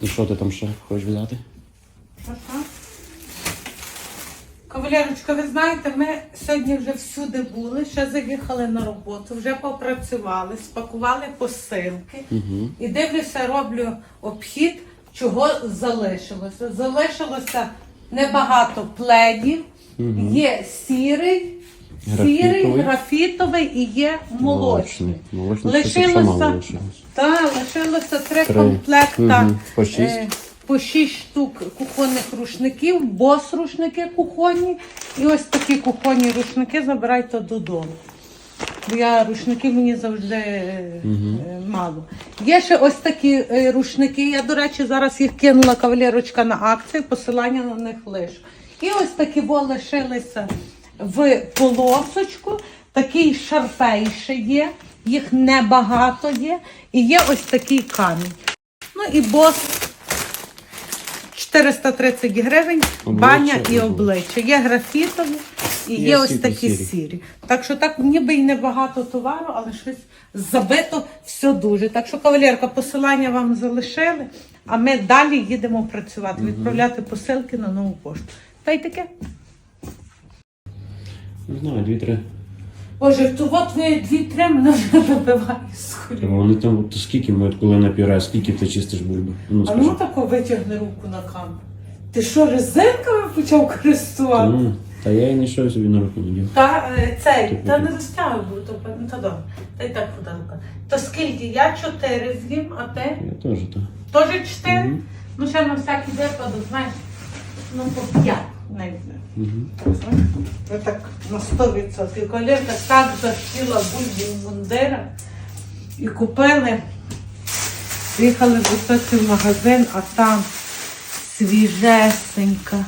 І що ти там ще хочеш взяти? Кавалерочка, ви знаєте, ми сьогодні вже всюди були, ще заїхали на роботу, вже попрацювали, спакували посилки. Угу. І дивлюся, роблю обхід, чого залишилося. Залишилося небагато пледів, є сірий, сірий, Графітовий. і є молочний. Молочний Лишилося, та, лишилося три, Три. комплекта. Мгм. По шість. е, по шість штук кухонних рушників, бос рушники кухонні. І ось такі кухонні рушники забирайте додому. Бо я рушників мені завжди е, е, мало. Є ще ось такі е, рушники. Я, до речі, зараз їх кинула кавалерочка на акцію, посилання на них лишу. І ось такі во лишилися в полосочку. Такий шарфей ще є, їх небагато є. І є ось такий камінь. Ну і бос 430 гривень, Обличчя баня і і обличчя. Є графітові і є, Є ось сірі, такі сірі. сірі. Так що так ніби й небагато товару, але щось забито все дуже. Так що, кавалерка, посилання вам залишили, а ми далі їдемо працювати, відправляти посилки на нову пошту. Та й таке. Не знаю, дві-три. Боже, то от ви дві-три мене вже добиває з Та Вони там, то скільки ми от коли на пюре, скільки ти чистиш бульбу? Ну, А скажи. ну тако витягни руку на камеру. Ти що, резинками почав користуватися? Ну, Та я і не йшов собі на руку не дів. Та е, цей, Типу. та не розтягуй, бо то, ну, то добре. Та й так подарунка. То скільки? Я чотири з'їм, а ти? Я теж так. Теж чотири? Ну ще на всякий випадок, знаєш, ну по п'ять навіть. Угу. Ви так на 100%. Колірка так захотіла бульбі мундира і купили. Приїхали в високий магазин, а там свіжесенька.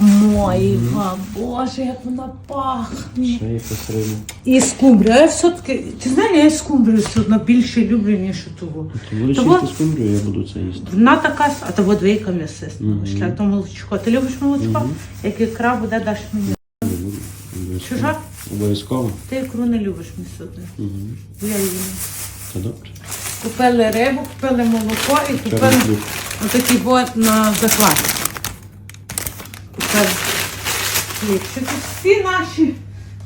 Моєва, боже, як вона пахне. Ще риба. І скумбрія. Я все-таки, ти знаєш, я скумбрію все одно більше люблю, ніж ту. Ти будеш Того- їсти скумбрію, я буду це їсти. Вона така, с- а то от двійка м'ясиста. Мгм. Шлях то молочко. Ти любиш молочко? Як ікра буде, даш мені. Обов'язково. Чужа? Обов'язково. Ти ікру не любиш м'ясо. Угу. Я її. Та добре. Купили рибу, купили молоко і купили Чорний хліб. бот на захват. Хлібчики. Всі наші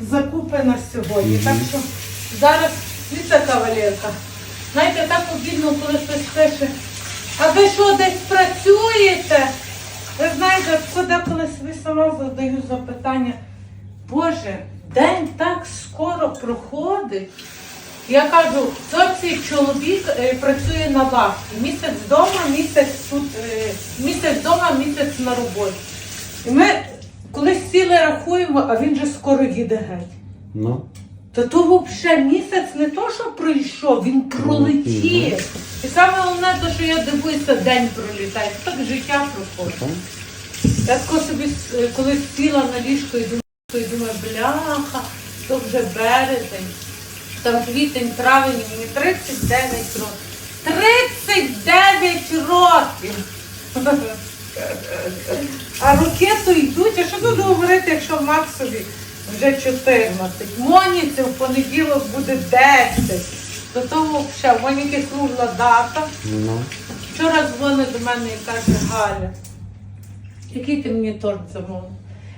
закупи на сьогодні. Так що зараз дивіться, кавалерка. Знаєте, так обідно, коли хтось пише, а ви що десь працюєте? Ви знаєте, це деколи собі сама задаю запитання. Боже, день так скоро проходить. Я кажу, цей чоловік е, працює на вахті. Місяць вдома, місяць тут, е, місяць вдома, місяць на роботі. І ми коли сіли рахуємо, а він же скоро їде геть. Ну, Та то взагалі місяць не то, що пройшов, він пролетів. І саме головне, те, що я дивуюся, день пролітає. Так життя проходить. Я тако собі е, коли сіла на ліжко і думаю, і думаю, бляха, то вже березень, там квітень, травень, мені 39 років. 39 років! А роки то йдуть, а що тут говорити, якщо Максові вже 14. Моніці в понеділок буде 10. То того взагалі, в Моніки кругла дата. Ну, Вчора дзвонить до мене і каже Галя, який ти мені торт замовив?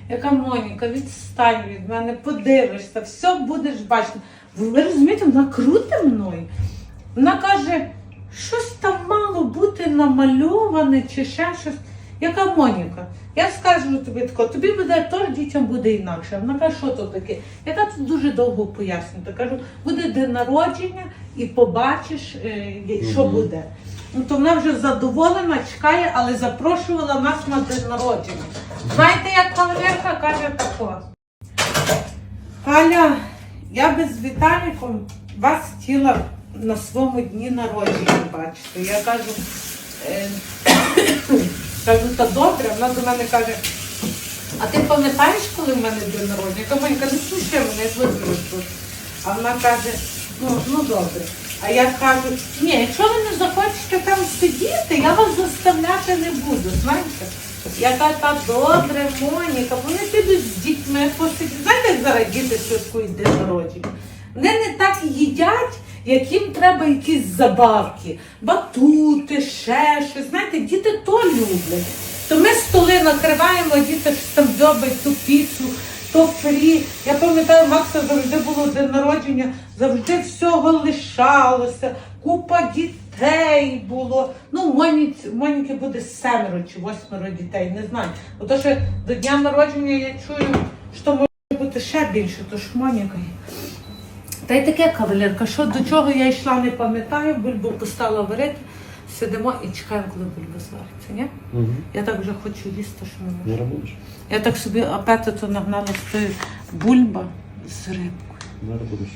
Яка Моніка, відстань від мене, подивишся, все будеш бачити. Ви розумієте, вона круте мною. Вона каже, щось там мало бути намальоване чи ще щось. Яка Моніка? Я скажу тобі тако, тобі буде торт, дітям буде інакше. Вона каже, що то таке? Яка тут дуже довго пояснювати. Кажу, буде день народження і побачиш, е, що буде. Ну, то вона вже задоволена, чекає, але запрошувала нас на день народження. Знаєте, як кавалерка каже тако. Галя, я би з Віталіком вас хотіла на своєму дні народження бачити. Я кажу, е, кажу, та добре, вона до мене каже, а ти пам'ятаєш, коли в мене день народження? Я кажу, «Монька, не слухай мене, я тут. А вона каже, ну, ну добре. А я кажу, ні, якщо ви не захочете там сидіти, я вас заставляти не буду, знаєте? Я кажу, та добре, Моніка, вони підуть з дітьми посидіти. Знаєте, як зараз діти святкують день народження? Вони не так їдять, яким треба якісь забавки, батути, ще щось. Знаєте, діти то люблять. То ми столи накриваємо, а діти щось там дзьобають ту піцу, то фрі. Я пам'ятаю, Макса завжди було день народження, завжди всього лишалося, купа дітей було. Ну, Моніці, Моніки буде семеро чи восьмеро дітей, не знаю. Ото що до дня народження я чую, що може бути ще більше, то ж Моніка. Та й таке кавалерка, що до чого я йшла, не пам'ятаю, бульбу поставила варити, сидимо і чекаємо, коли бульба звариться, ні? Угу. Я так вже хочу їсти, що не можу. Не робиш? Я так собі апетиту нагнала з тої бульба з рибкою. Не робиш.